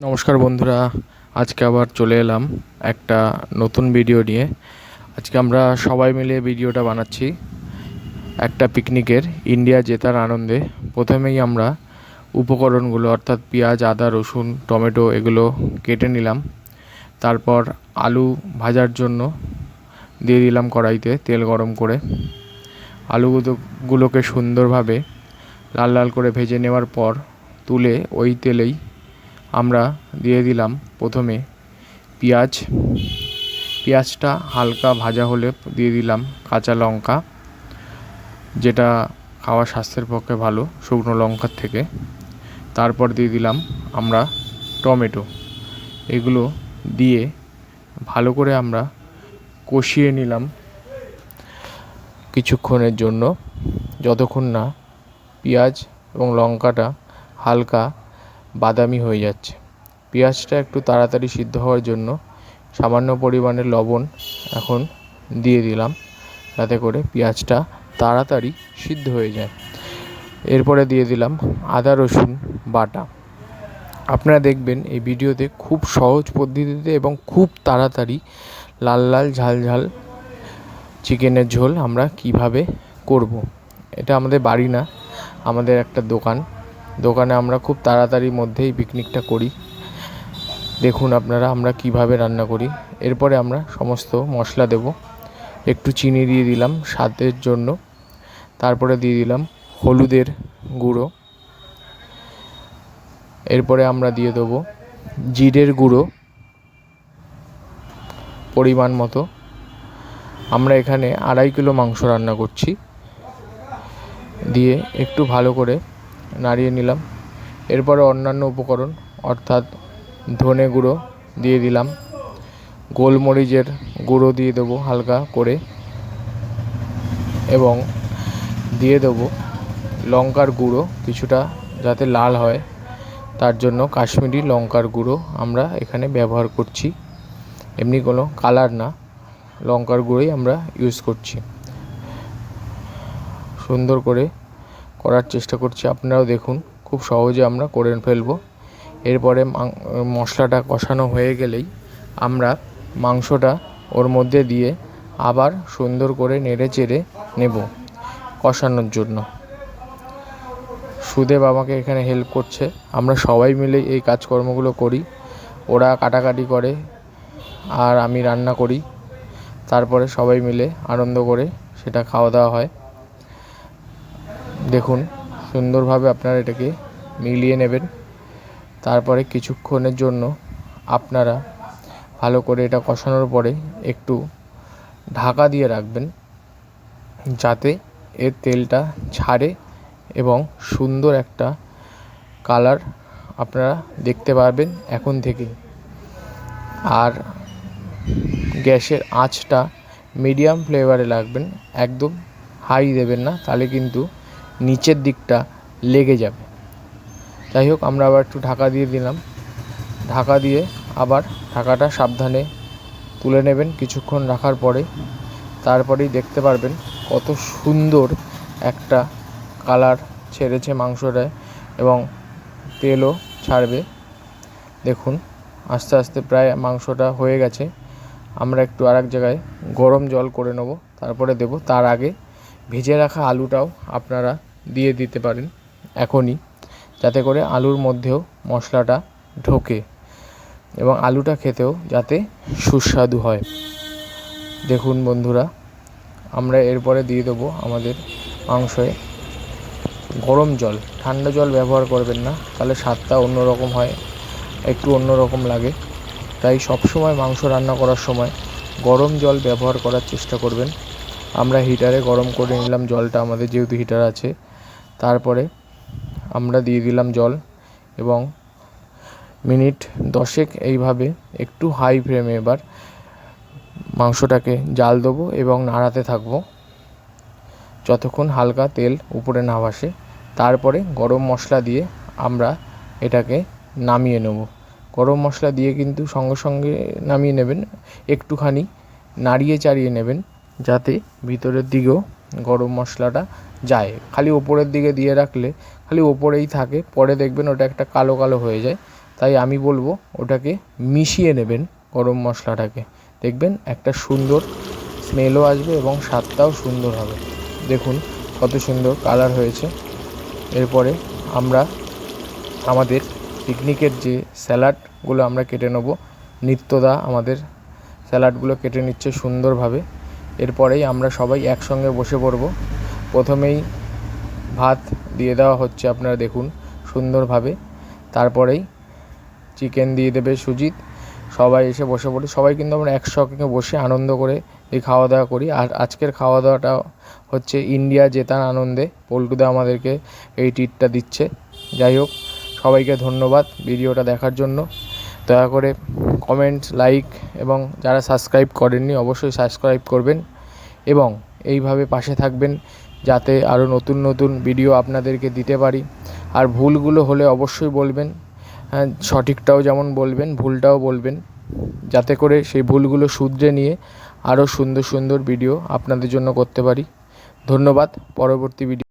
নমস্কার বন্ধুরা, আজকে আবার চলে এলাম একটা নতুন ভিডিও নিয়ে। আজকে আমরা সবাই মিলে ভিডিওটা বানাচ্ছি একটা পিকনিকের ইন্ডিয়া জেতার আনন্দে। প্রথমেই আমরা উপকরণগুলো, অর্থাৎ পেঁয়াজ, আদা, রসুন, টমেটো এগুলো কেটে নিলাম। তারপর আলু ভাজার জন্য দিয়ে দিলাম কড়াইতে তেল গরম করে। আলুগুলোকে সুন্দরভাবে লাল লাল করে ভেজে নেওয়ার পর তুলে ওই তেলেই আমরা দিয়ে দিলাম প্রথমে পেঁয়াজ। পেঁয়াজটা হালকা ভাজা হলে দিয়ে দিলাম কাঁচা লঙ্কা, যেটা খাওয়া স্বাস্থ্যের পক্ষে ভালো, শুকনো লঙ্কার থেকে। তারপর দিয়ে দিলাম আমরা টমেটো। এগুলো দিয়ে ভালো করে আমরা কষিয়ে নিলাম কিছুক্ষণের জন্য। যতক্ষণ না পেঁয়াজ এবং লঙ্কাটা হালকা বাদামি হয়ে যাচ্ছে। পেঁয়াজটা একটু তাড়াতাড়ি সিদ্ধ হওয়ার জন্য সামান্য পরিমাণে লবণ এখন দিয়ে দিলাম, যাতে করে পেঁয়াজটা তাড়াতাড়ি সিদ্ধ হয়ে যায়। এরপরে দিয়ে দিলাম আদা, রসুন, বাটা। আপনারা দেখবেন এই ভিডিওতে খুব সহজ পদ্ধতিতে এবং খুব তাড়াতাড়ি লাল লাল ঝাল ঝাল চিকেনের ঝোল আমরা কীভাবে করব। এটা আমাদের বাড়ি না, আমাদের একটা দোকান। দোকানে আমরা খুব তাড়াতাড়ির মধ্যেই পিকনিকটা করি। দেখুন আপনারা আমরা কীভাবে রান্না করি। এরপরে আমরা সমস্ত মশলা দেব। একটু চিনি দিয়ে দিলাম স্বাদের জন্য। তারপরে দিয়ে দিলাম হলুদের গুঁড়ো। এরপরে আমরা দিয়ে দেবো জিরের গুঁড়ো। পরিমাণ মতো। আমরা এখানে আড়াই কিলো মাংস রান্না করছি। দিয়ে একটু ভালো করে নাড়িয়ে নিলাম। এরপরে অন্যান্য উপকরণ, অর্থাৎ ধনে গুঁড়ো দিয়ে দিলাম। গোলমরিচের গুঁড়ো দিয়ে দেবো হালকা করে এবং দিয়ে দেবো লঙ্কার গুঁড়ো কিছুটা যাতে লাল হয়। তার জন্য কাশ্মীরি লঙ্কার গুঁড়ো আমরা এখানে ব্যবহার করছি। এমনি কোনো কালার না, লঙ্কার গুঁড়োই আমরা ইউজ করছি। সুন্দর করে করার চেষ্টা করছি। আপনারাও দেখুন, খুব সহজে আমরা করে ফেলব। এরপরে মশলাটা কষানো হয়ে গেলেই আমরা মাংসটা ওর মধ্যে দিয়ে আবার সুন্দর করে নেড়ে চেড়ে নেব কষানোর জন্য। সুদেব আমাকে এখানে হেল্প করছে। আমরা সবাই মিলে এই কাজকর্মগুলো করি। ওরা কাটাকাটি করে আর আমি রান্না করি। তারপরে সবাই মিলে আনন্দ করে সেটা খাওয়া দাওয়া হয়। দেখুন, সুন্দরভাবে আপনারা এটাকে মিলিয়ে নেবেন। তারপরে কিছুক্ষণের জন্য আপনারা ভালো করে এটা কষানোর পরে একটু ঢাকা দিয়ে রাখবেন, যাতে এর তেলটা ছাড়ে এবং সুন্দর একটা কালার আপনারা দেখতে পারবেন এখন থেকে আর গ্যাসের আঁচটা মিডিয়াম ফ্লেভারে রাখবেন, একদম হাই দেবেন না, তাহলে কিন্তু নিচের দিকটা লেগে যাবে। যাই হোক, আমরা আবার একটু ঢাকা দিয়ে দিলাম। ঢাকা দিয়ে আবার ঢাকাটা সাবধানে তুলে নেবেন কিছুক্ষণ রাখার পরে। তারপরেই দেখতে পারবেন কত সুন্দর একটা কালার ছেড়েছে মাংসটায় এবং তেলও ছাড়বে। দেখুন, আস্তে আস্তে প্রায় মাংসটা হয়ে গেছে। আমরা একটু আর জায়গায় গরম জল করে নেব। তারপরে দেব। তার আগে ভেজে রাখা আলুটাও আপনারা দিয়ে দিতে পারেন, এখনই। যাতে করে আলুর মধ্যেও মশলাটা ঢোকে এবং আলুটা খেতেও যাতে সুস্বাদু হয়। দেখুন বন্ধুরা, আমরা এরপরে দিয়ে দেবো আমাদের মাংসে গরম জল। ঠান্ডা জল ব্যবহার করবেন না, তাহলে স্বাদটা অন্যরকম হয়, একটু অন্যরকম লাগে। তাই সবসময় মাংস রান্না করার সময় গরম জল ব্যবহার করার চেষ্টা করবেন। আমরা হিটারে গরম করে নিলাম জলটা, আমাদের যেহেতু হিটার আছে। তারপরে আমরা দিয়ে দিলাম জল এবং মিনিট দশেক এইভাবে একটু হাই ফ্লেমে এবার মাংসটাকে জাল দেবো এবং নাড়াতে থাকব। যতক্ষণ হালকা তেল উপরে না ভাসে, তারপরে গরম মশলা দিয়ে আমরা এটাকে নামিয়ে নেব। গরম মশলা দিয়ে কিন্তু সঙ্গে সঙ্গে নামিয়ে নেবেন, একটুখানি নাড়িয়ে চাড়িয়ে নেবেন, যাতে ভিতরের দিকেও গরম মশলাটা যায়। খালি ওপরের দিকে দিয়ে রাখলে, খালি ওপরেই থাকে, পরে দেখবেন ওটা একটা কালো কালো হয়ে যায়। তাই আমি বলব, ওটাকে মিশিয়ে নেবেন গরম মশলাটাকে। দেখবেন একটা সুন্দর স্মেলও আসবে এবং স্বাদটাও সুন্দর হবে। দেখুন কত সুন্দর কালার হয়েছে। এরপরে আমরা আমাদের পিকনিকের যে স্যালাডগুলো আমরা কেটে নেব, নিত্যদা আমাদের স্যালাডগুলো কেটে নিচ্ছে সুন্দরভাবে। এরপরেই আমরা সবাই একসঙ্গে বসে পড়ব। প্রথমেই ভাত দিয়ে দেওয়া হচ্ছে আপনারা দেখুন সুন্দরভাবে। তারপরেই চিকেন দিয়ে দেবে সুজিত। সবাই এসে বসে পড়ি। সবাই কিন্তু আমরা একসঙ্গে বসে আনন্দ করে এই খাওয়া দাওয়া করি। আর আজকের খাওয়া দাওয়াটা হচ্ছে ইন্ডিয়া জেতার আনন্দে। পল্টুদা আমাদেরকে এই ট্রিটটা দিচ্ছে। যাই হোক, সবাইকে ধন্যবাদ ভিডিওটা দেখার জন্য। দয়া করে কমেন্ট লাইক এবং যারা সাবস্ক্রাইব করেননি অবশ্যই সাবস্ক্রাইব করবেন এবং এইভাবে পাশে থাকবেন। যাতে আরও নতুন নতুন ভিডিও আপনাদেরকে দিতে পারি। আর ভুলগুলো হলে অবশ্যই বলবেন। হ্যাঁ সঠিকটাও যেমন বলবেন, ভুলটাও বলবেন। যাতে করে সেই ভুলগুলো শুধরে নিয়ে আরও সুন্দর সুন্দর ভিডিও আপনাদের জন্য করতে পারি। ধন্যবাদ, পরবর্তী ভিডিও